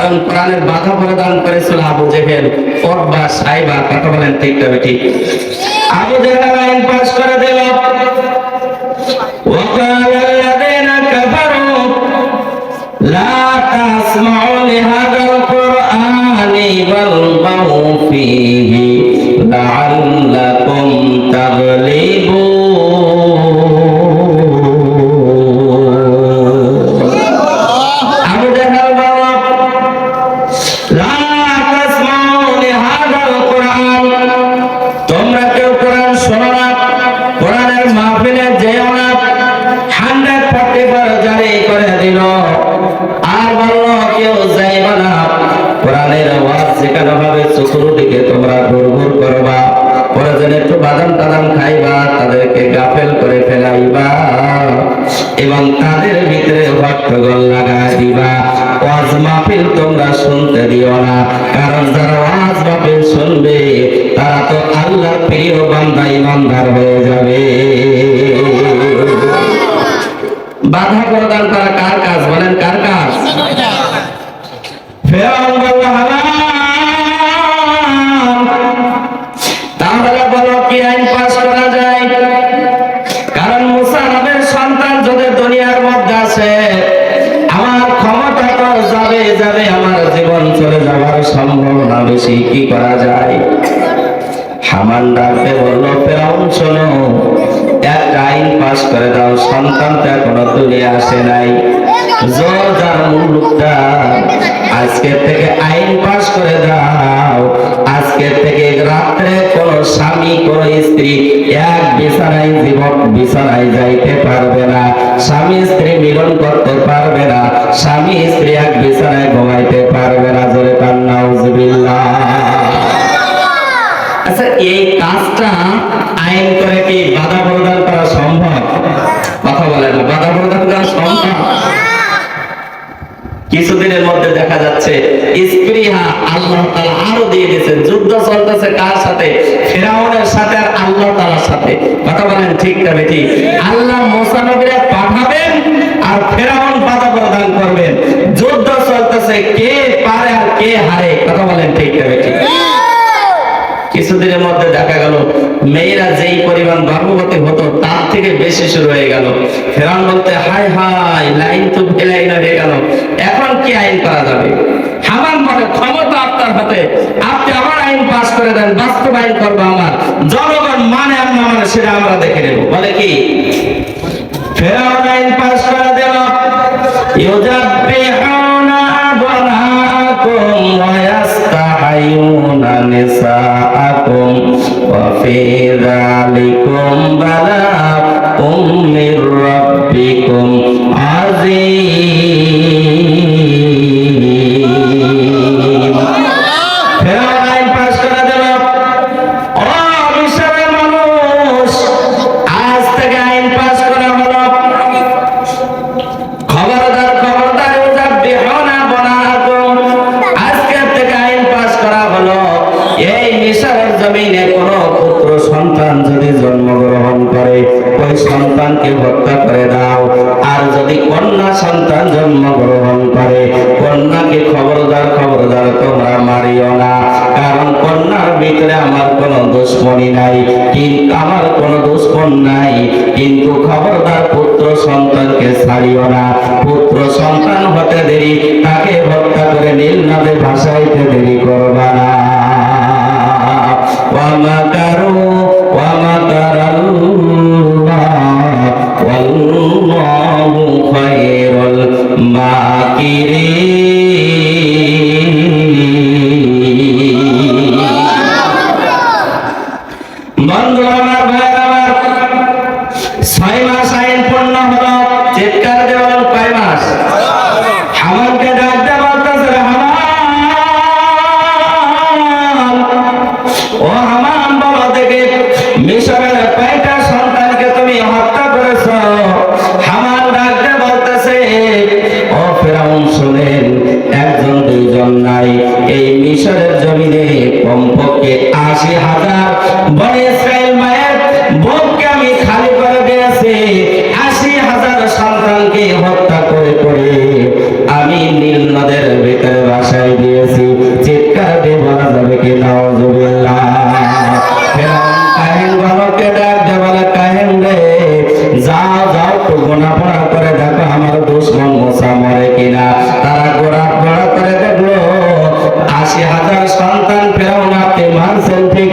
কারণ কোরআনের বাধা প্রদান করেছিল আবু জেহেল ওরবা সাইবা কথা বলেন ঠিক তবে ঠিক আবু জেহেল আইন পাস করে দিল وقال الذين كفروا لا تسمعوا لهذا القرآن والغوا فيه لعلكم تغلبون হট্টগোল লাগাই দিবা। ওয়াজ মাহফিল তোমরা শুনতে দিও না। যায় হামান ডাকতে বলল, ফেরাউন স্বামী স্ত্রী এক বিছানায় জীবন বিছানায় যাইতে পারবে না। স্বামী, স্ত্রী মিলন করতে পারবে না। স্বামী, স্ত্রী এক বিছানায় ঘুমাইতে পারবে না। জোরে কান্না উজবিল্লাহ আচ্ছা এই কাজটা আইন করে কি বাধা প্রদান করা সম্ভব? কথা বলে বাধা প্রদান করা সম্ভব? কিছুদিনের মধ্যে দেখা যাচ্ছে, স্পৃহা আল্লাহ তালা আরও দিয়ে দিয়েছেন, যুদ্ধ চলতেছে কার সাথে? ফেরাউনের সাথে আর আল্লাহ তালার সাথে। কথা বলেন ঠিক না বেটি আল্লাহ মোসানবিরা পাঠাবেন আর ফেরাউন বাধা প্রদান করবেন। যুদ্ধ চলতেছে, কে পারে আর কে হারে? কথা বলেন ঠিক না বেটি কিছুদিনের মধ্যে দেখা গেল, মেয়েরা যেই পরিমাণ গর্ভবতী হতো, তার থেকে বেশি শুরু হয়ে গেল। ফেরান বলতে হাই হাই লাইন তো ফেলাই হয়ে গেল। এখন কি আইন করা যাবে? হামান বলে, ক্ষমতা আপনার হাতে। আপনি আমার আইন পাস করে দেন, বাস্তবায়ন করব আমার। জনগণ মানে না মানে সেটা আমরা দেখে নেব। বলে কি? ফেরাউন আইন পাস করে দিল। ইউজাব্বিহুনা আবনাকুম ওয়া ইয়াস্তাহিয়ুনা নিসাআকুম ওয়া ফি যালিকুম সন্তানকে হত্যা করে দাও। আর যদি কন্যা সন্তান জন্মগ্রহণ করে, কন্যাকে খবরদার খবরদার তোমরা মারিও না। কারণ কন্যার ভিতরে আমার কোনো দুশ্মনী নাই কিন্তু আমার কোনো দুশ্মন নাই। কিন্তু খবরদার পুত্র সন্তানকে ছাড়িও না। পুত্র সন্তান হতে দেরি, তাকে হত্যা করে নীল নদে ভাসাইতে দেরি করবা না। ওয়ামা কারু والله خير الماكرين কিনা? তারা গোড়া গোড়া করে দেখল আশি হাজার সন্তান ফেরাউন আপনি মানছেন ঠিকই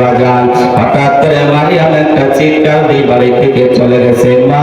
বাজান হঠাৎ করে মারিয়াম একটা চিৎকার দিয়ে বাড়ি থেকে চলে গেছে মা।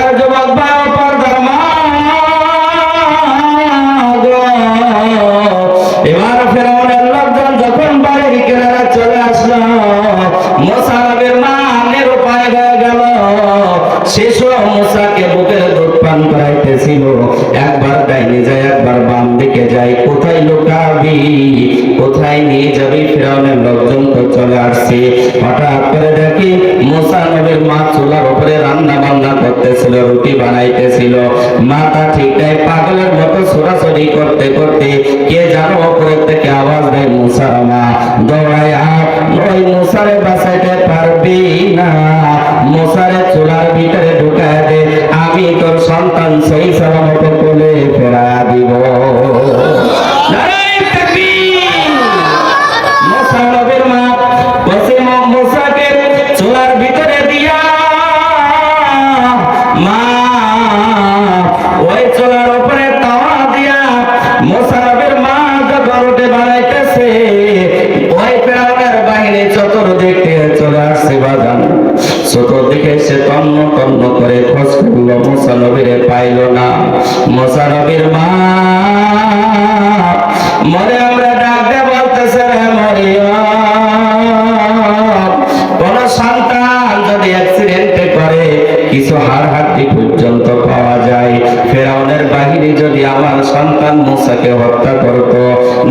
রুটি বানাইতেছিল মাথা ঠিক নাই পাগলের মতো ছোড়াছড়ি করতে করতে কে জানো অপরের থেকে আওয়াজ দেয় মুসার মা, দৌড়ায় আপ ওই মুসারে বাঁচাইতে পারবি না। মুসারে চুলার ভিতরে ঢুকায় দে। আমি তোর সন্তান সেই সালামত মুসা নবীর মা মরে আমার সন্তান মুসাকে হত্যা করত।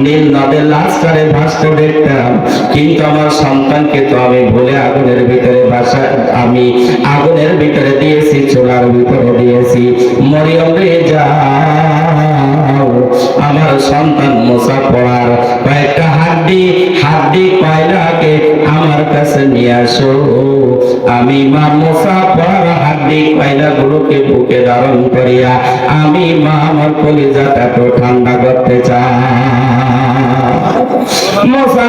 নীল নদের লাস্টারে ভাসতে দেখতাম। কিন্তু আমার সন্তানকে তো আমি ভুলে আগুনের ভিতরে ভাসা আমি আগুনের ভিতরে দিয়েছি, চোলার ভিতরে দিয়েছি। মরিয়ম রে যাও আমার সন্তান মোসা পড়ার কয়েকটা হাড্ডি হাড্ডি কয়লাকে আমার কাছে নিয়ে আসো। আমি মা মোসা পড়ার হাড্ডি কয়লা গুলোকে বুকে ধারণ করিয়া আমি মা আমার কলিজাটা তো ঠান্ডা করতে চাই। মোসা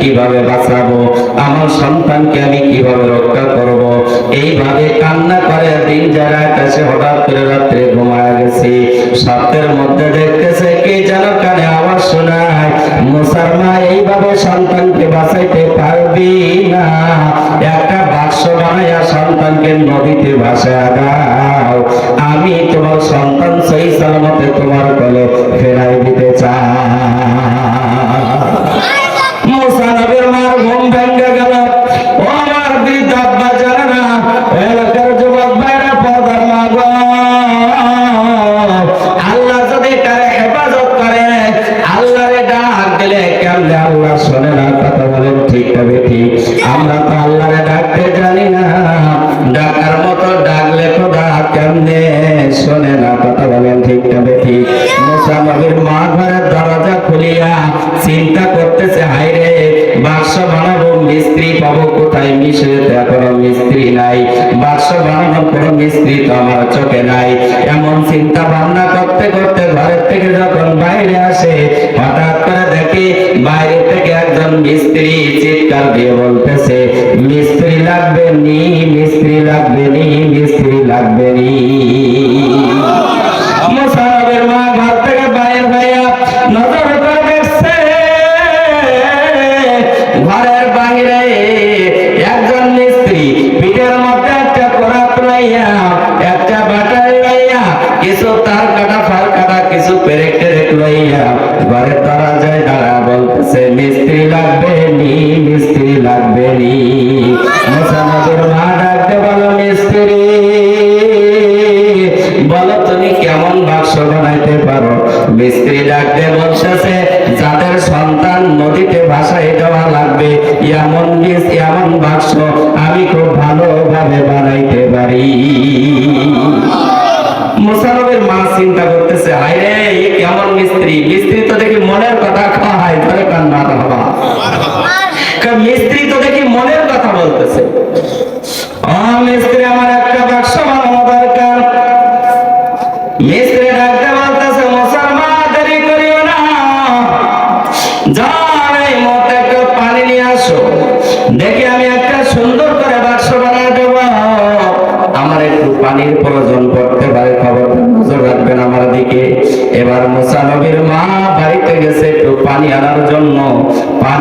কীভাবে বাঁচাবো? আমার সন্তানকে আমি কীভাবে রক্ষা করব? এইভাবে কান্না করে দিন যারা কাছে হঠাৎ করে রাত্রে ঘুমায় গেছে স্বপ্নের মধ্যে দেখতেছে কে যেন কানে আওয়াজ শোনায়। মুসার মা এইভাবে সন্তানকে বাঁচাইতে পারবি না। একটা বাক্স বানাইয়া সন্তানকে নদীতে ভাসায় দাও। আমি তোমার সন্তান সেই সালামতে তোমার কলে ফেরাই দিতে চাই।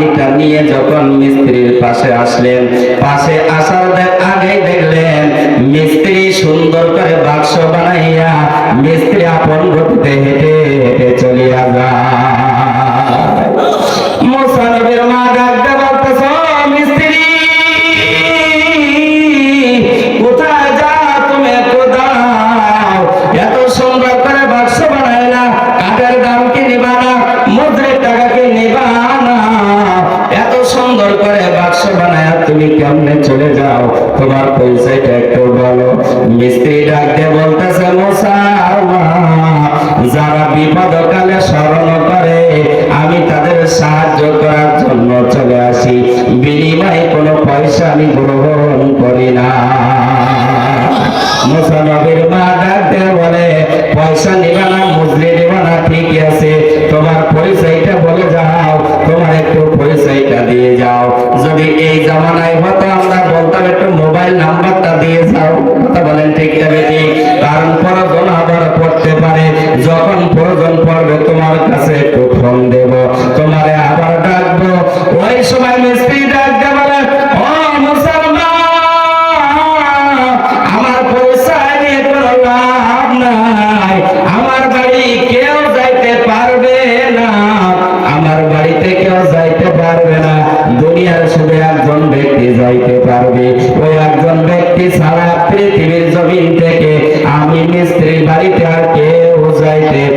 পানিটা নিয়ে যখন মিস্ত্রির পাশে আসলেন, পাশে আসার আগে দেখলেন মিস্ত্রি সুন্দর করে বাক্স বানাইয়া মিস্ত্রি আপন গতিতে হেঁটে বিপদকালে স্মরণ করে, আমি তাদের সাহায্য করার জন্য চলে আসি। বিনিময়ে কোনো পয়সা আমি গ্রহণ করি না। মুসানবীর মা ডাকতে বলে, পয়সা নিবা না মুজলি নিবা না, ঠিকই আছে। তোমার পরিচয়টা বলে যাও, তোমার একটু পরিচয়টা দিয়ে যাও। যদি এই জামানায় হতো, আমরা বলতাম একটু মোবাইল নাম্বার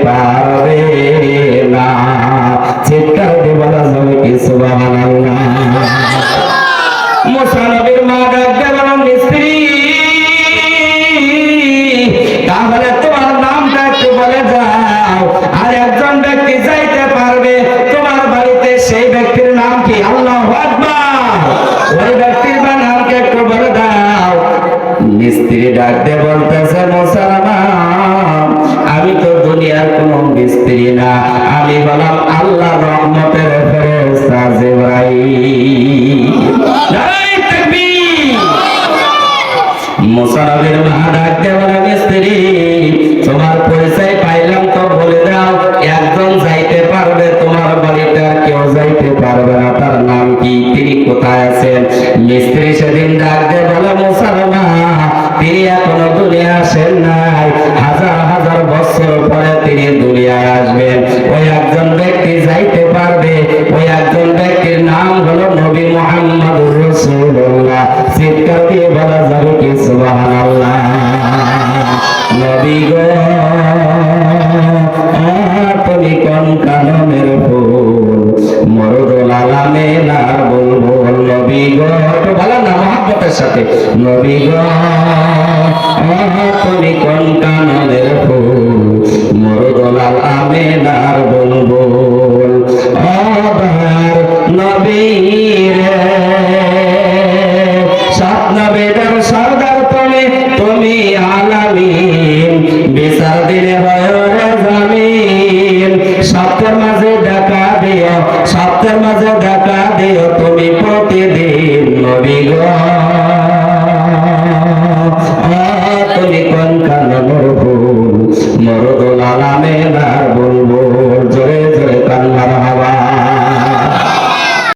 বা আমি বলাম আল্লাহ রহমতের মিস্ত্রি তোমার পরিচয় পাইলাম তো বলে দাও, একজন যাইতে পারবে, তোমার বাড়িতে কেউ যাইতে পারবে না, তার নাম কি, তিনি কোথায় আছেন? মিস্ত্রি সেদিন ডাক দিয়ে বলে তিনি এখনও দুনিয়া আসেন নাই। হাজার হাজার বছর পরে তিনি দুনিয়ায়